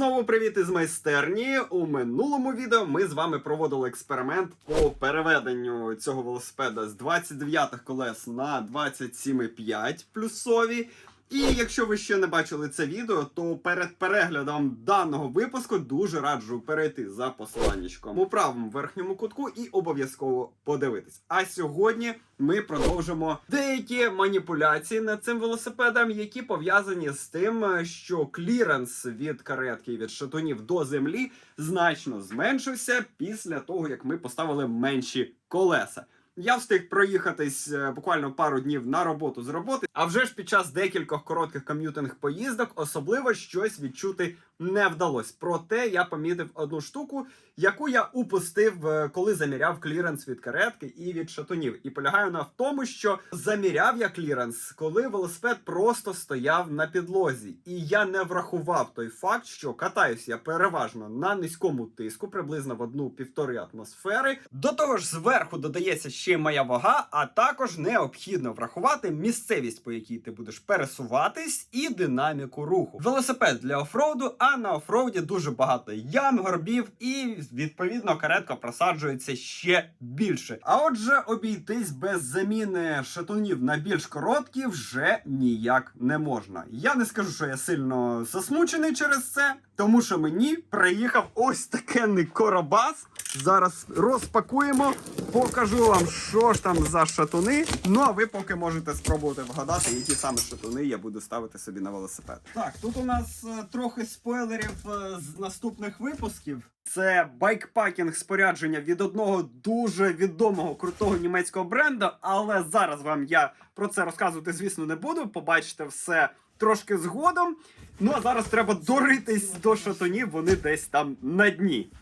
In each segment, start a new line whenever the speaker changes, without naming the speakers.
знову привіт із майстерні. У минулому відео ми з вами проводили експеримент по переведенню цього велосипеда з 29 колес на 27,5 плюсові. І якщо ви ще не бачили це відео, то перед переглядом даного випуску дуже раджу перейти за посиланнячком у правому верхньому кутку і обов'язково подивитись. А сьогодні ми продовжимо деякі маніпуляції над цим велосипедом, які пов'язані з тим, що кліренс від каретки і від шатунів до землі значно зменшився після того, як ми поставили менші колеса. Я встиг проїхатись е, буквально пару днів на роботу з роботи, а вже ж під час декількох коротких ком'ютинг поїздок особливо щось відчути не вдалося. Проте я помітив одну штуку, яку я упустив, е, коли заміряв кліренс від каретки і від шатунів. І полягає вона в тому, що заміряв я кліренс, коли велосипед просто стояв на підлозі, і я не врахував той факт, що катаюсь я переважно на низькому тиску, приблизно в одну-півтори атмосфери. До того ж, зверху додається ще моя вага, а також необхідно врахувати місцевість, по якій ти будеш пересуватись, і динаміку руху. Велосипед для офроуду, а на офроуді дуже багато ям, горбів, і відповідно каретка просаджується ще більше. А отже, обійтись без заміни шатунів на більш короткі вже ніяк не можна. Я не скажу, що я сильно засмучений через це, тому що мені приїхав ось такенний коробас. Зараз розпакуємо, покажу вам, що ж там за шатуни. Ну а ви поки можете спробувати вгадати, які саме шатуни я буду ставити собі на велосипед. Так, тут у нас е, трохи спойлерів е, з наступних випусків. Це байкпакінг спорядження від одного дуже відомого крутого німецького бренду. Але зараз вам я про це розказувати, звісно, не буду. Побачите все трошки згодом. Ну а зараз треба доритись до шатунів, вони десь там на дні.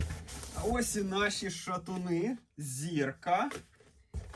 А ось і наші шатуни, зірка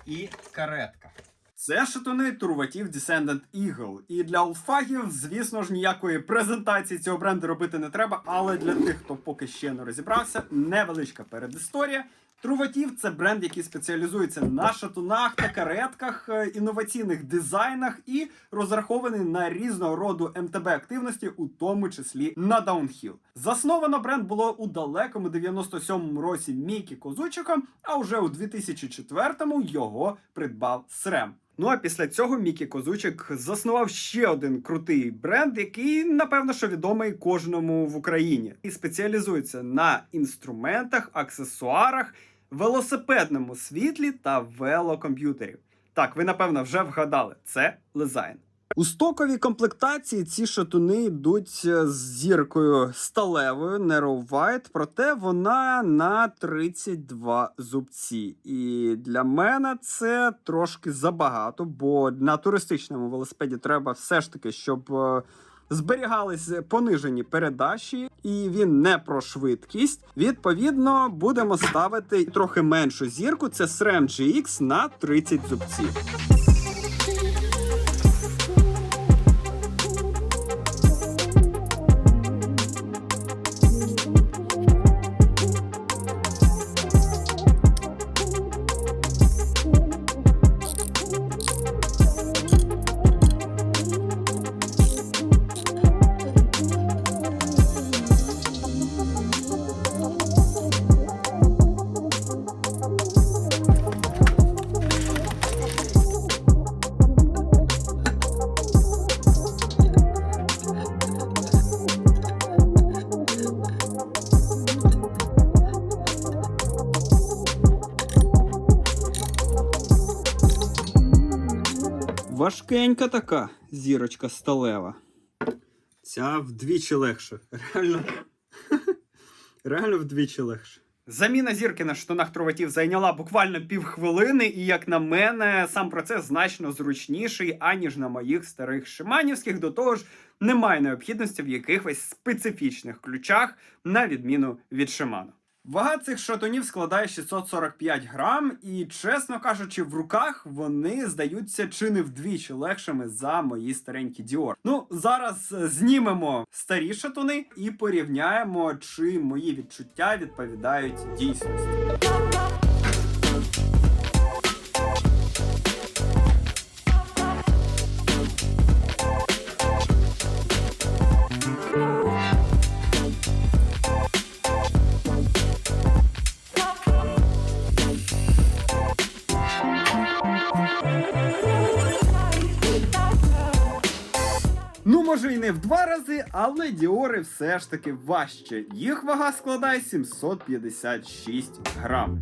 і каретка. Це шатуни турватів Descendant Eagle. І для олфагів, звісно ж, ніякої презентації цього бренду робити не треба. Але для тих, хто поки ще не розібрався, невеличка передісторія. Труватів це бренд, який спеціалізується на шатунах та каретках, е, інноваційних дизайнах і розрахований на різного роду МТБ активності, у тому числі на даунхіл. Засновано бренд було у далекому 97-му році Мікі Козучиком, а вже у 2004-му його придбав Срем. Ну а після цього Мікі Козучик заснував ще один крутий бренд, який напевно що відомий кожному в Україні, і спеціалізується на інструментах, аксесуарах, велосипедному світлі та велокомп'ютерів. Так, ви напевно вже вгадали, це Лезайн. У стоковій комплектації ці шатуни йдуть е, з зіркою сталевою, Narrow White, проте вона на 32 зубці. І для мене це трошки забагато, бо на туристичному велосипеді треба все ж таки, щоб. Зберігались понижені передачі, і він не про швидкість. Відповідно, будемо ставити трохи меншу зірку. Це SRAM GX на 30 зубців. Важкенька така зірочка сталева. Ця вдвічі легше. Реально. Реально вдвічі легше. Заміна зірки на штанах троватів зайняла буквально півхвилини, і, як на мене, сам процес значно зручніший, аніж на моїх старих шиманівських. До того ж, немає необхідності в якихось специфічних ключах, на відміну від Шиману. Вага цих шатунів складає 645 грам, і, чесно кажучи, в руках вони здаються чи не вдвічі легшими за мої старенькі Dior. Ну, зараз е, знімемо старі шатуни і порівняємо, чи мої відчуття відповідають дійсності. Може і не в два рази, але діори все ж таки важче. Їх вага складає 756 грам.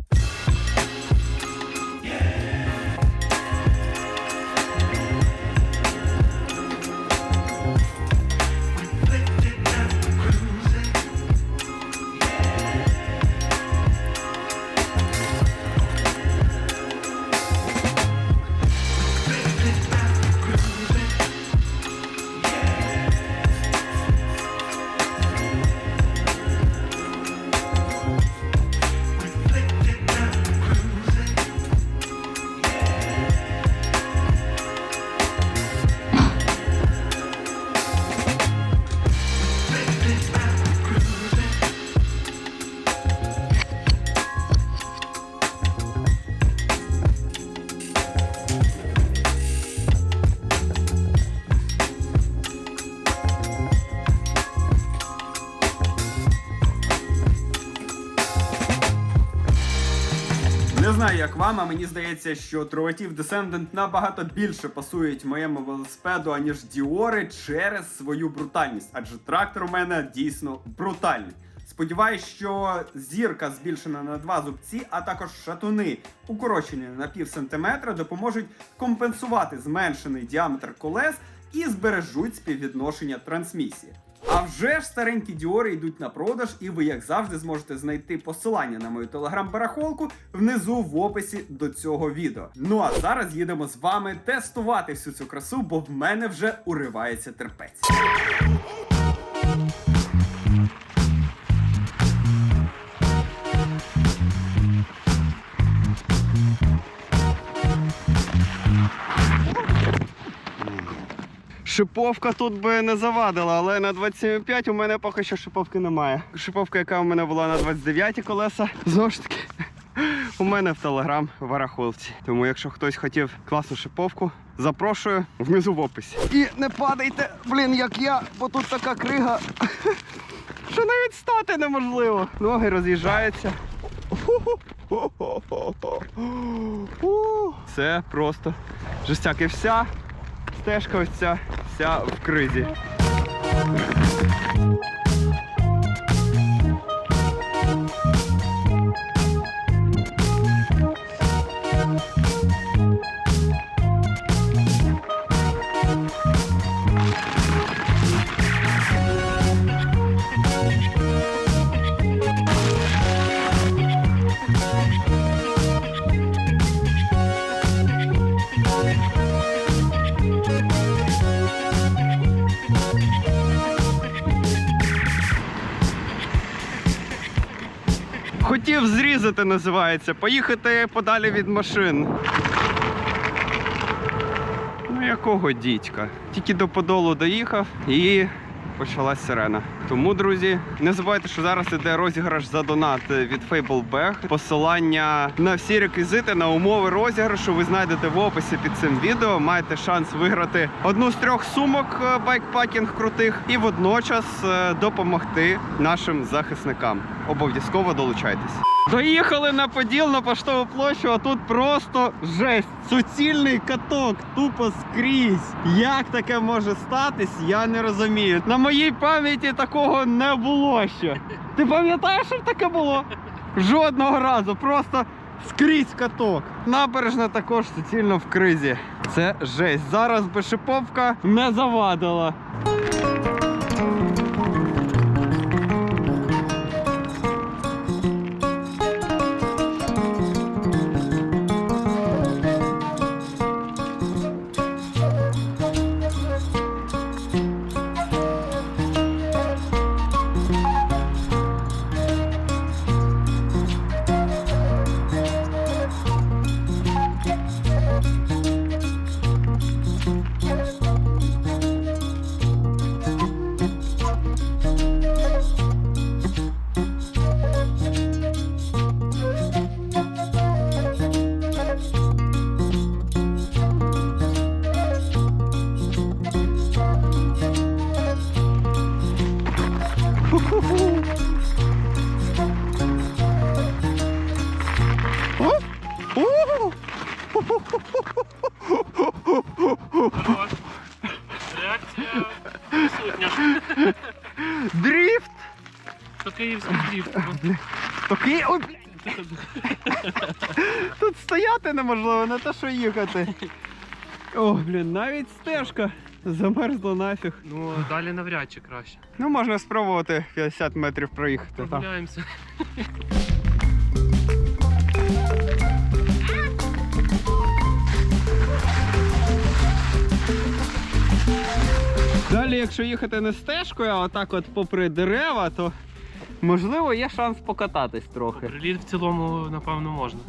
Знаю, як вам, а мені здається, що Троатів Descendant набагато більше пасують моєму велосипеду, аніж Діори через свою брутальність, адже трактор у мене дійсно брутальний. Сподіваюсь, що зірка збільшена на два зубці, а також шатуни, укорочені на пів сантиметра, допоможуть компенсувати зменшений діаметр колес і збережуть співвідношення трансмісії. А вже ж старенькі діори йдуть на продаж, і ви, як завжди, зможете знайти посилання на мою телеграм-барахолку внизу в описі до цього відео. Ну а зараз їдемо з вами тестувати всю цю красу, бо в мене вже уривається терпець. Шиповка тут би не завадила, але на 27,5 у мене поки що шиповки немає. Шиповка, яка у мене була на 29 колеса, знову ж таки, у мене в телеграм в арахулці. Тому якщо хтось хотів класну шиповку, запрошую внизу в описі. І не падайте, блін, як я, бо тут така крига, що навіть стати неможливо. Ноги роз'їжджаються. Це просто жестяк і вся стежка ось ця вся в кризі. Хотів зрізати, називається, поїхати подалі від машин. Ну якого дідька? Тільки до подолу доїхав і почалась сирена. Тому, друзі, не забувайте, що зараз іде розіграш за донат від Fable Посилання на всі реквізити, на умови розіграшу ви знайдете в описі під цим відео. Маєте шанс виграти одну з трьох сумок е, байкпакінг крутих і водночас е, допомогти нашим захисникам. Обов'язково долучайтесь. Доїхали на поділ на поштову площу, а тут просто жесть. Суцільний каток, тупо скрізь. Як таке може статись, я не розумію. На моїй пам'яті такого не було ще. Ти пам'ятаєш, що таке було? Жодного разу, просто скрізь каток. Набережна також суцільно в кризі. Це жесть. Зараз би шиповка не завадила. Можливо, не те, що їхати. О, блін, навіть стежка замерзла нафіг.
Ну, далі навряд чи краще.
Ну, можна спробувати 50 метрів проїхати. Там.
Прогуляємося.
Далі, якщо їхати не стежкою, а отак от попри дерева, то можливо є шанс покататись трохи.
Приліт в цілому, напевно, можна.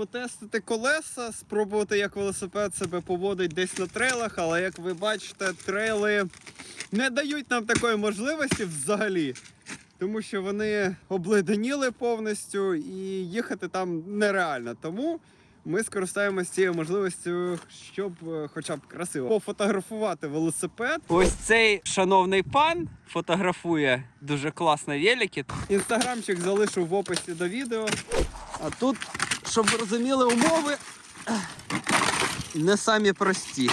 Потестити колеса, спробувати, як велосипед себе поводить десь на трейлах, але як ви бачите, трейли не дають нам такої можливості взагалі. Тому що вони обледеніли повністю і їхати там нереально. Тому ми скористаємося цією можливістю, щоб е, хоча б красиво пофотографувати велосипед. Ось цей шановний пан фотографує дуже класно велики. Інстаграмчик залишу в описі до відео. А тут, щоб ви розуміли, умови не самі прості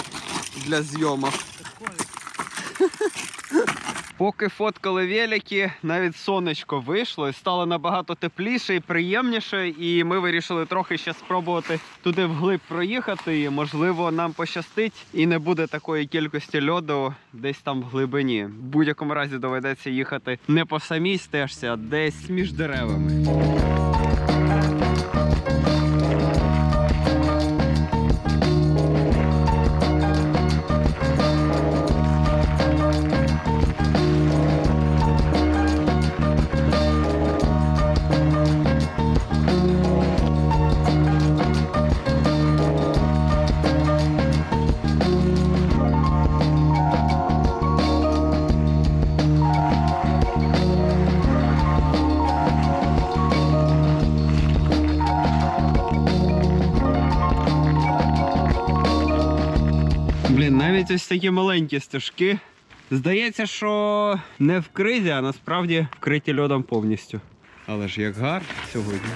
для зйомок. Поки фоткали велики, навіть сонечко вийшло і стало набагато тепліше і приємніше. І ми вирішили трохи ще спробувати туди вглиб проїхати. І можливо нам пощастить і не буде такої кількості льоду десь там в глибині. В будь-якому разі доведеться їхати не по самій стежці, а десь між деревами. Навіть ось такі маленькі стежки. Здається, що не в кризі, а насправді вкриті льодом повністю. Але ж як гар сьогодні.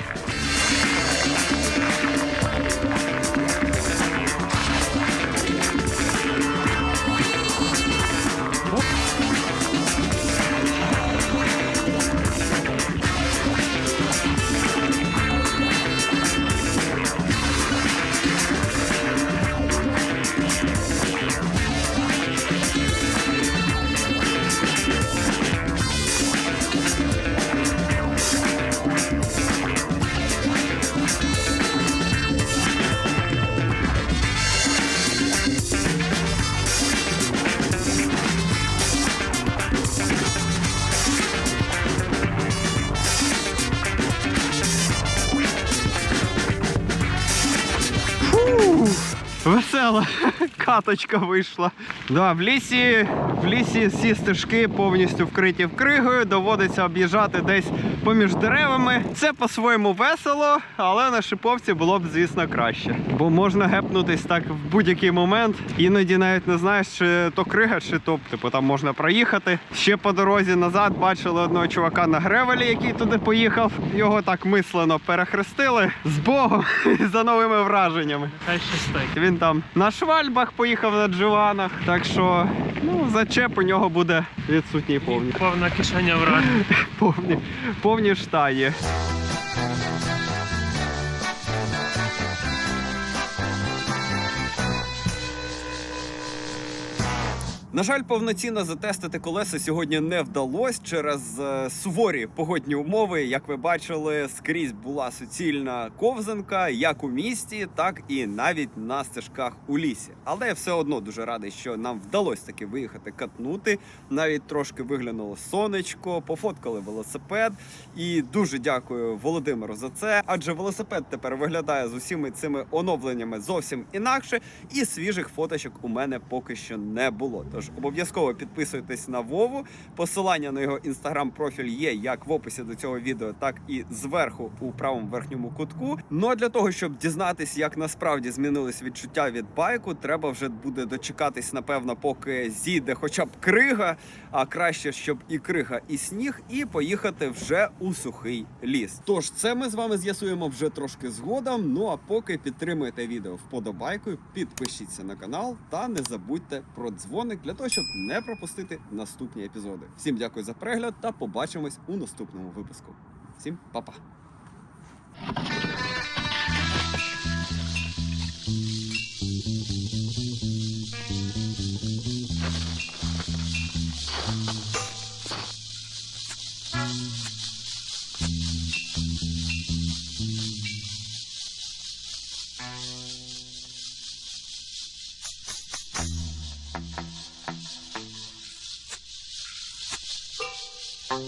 Весела каточка вийшла. Да, в лісі, в лісі всі стежки повністю вкриті вкригою, доводиться об'їжджати десь поміж деревами. Це по-своєму весело, але на шиповці було б, звісно, краще. Бо можна гепнутись так в будь-який момент. Іноді навіть не знаєш, чи то крига, чи то типу там можна проїхати. Ще по дорозі назад бачили одного чувака на гревелі, який туди поїхав. Його так мислено перехрестили з Богом за новими враженнями.
Хай щастить.
Він там на швальбах поїхав на дживанах, так що ну, зачеп у нього буде відсутній повні.
Повна кишеня вражень.
Повні, повні штаї. На жаль, повноцінно затестити колеса сьогодні не вдалося через е, суворі погодні умови. Як ви бачили, скрізь була суцільна ковзанка, як у місті, так і навіть на стежках у лісі. Але я все одно дуже радий, що нам вдалося таки виїхати катнути. Навіть трошки виглянуло сонечко, пофоткали велосипед. І дуже дякую Володимиру за це. Адже велосипед тепер виглядає з усіми цими оновленнями зовсім інакше, і свіжих фоточок у мене поки що не було. Тож обов'язково підписуйтесь на Вову. Посилання на його інстаграм-профіль є як в описі до цього відео, так і зверху у правому верхньому кутку. Ну а для того, щоб дізнатись, як насправді змінились відчуття від байку, треба вже буде дочекатись, напевно, поки зійде хоча б крига, а краще, щоб і крига, і сніг, і поїхати вже у сухий ліс. Тож це ми з вами з'ясуємо вже трошки згодом. Ну а поки підтримуйте відео вподобайкою, підпишіться на канал та не забудьте про дзвоник для того, щоб не пропустити наступні епізоди. Всім дякую за перегляд та побачимось у наступному випуску. Всім па-па!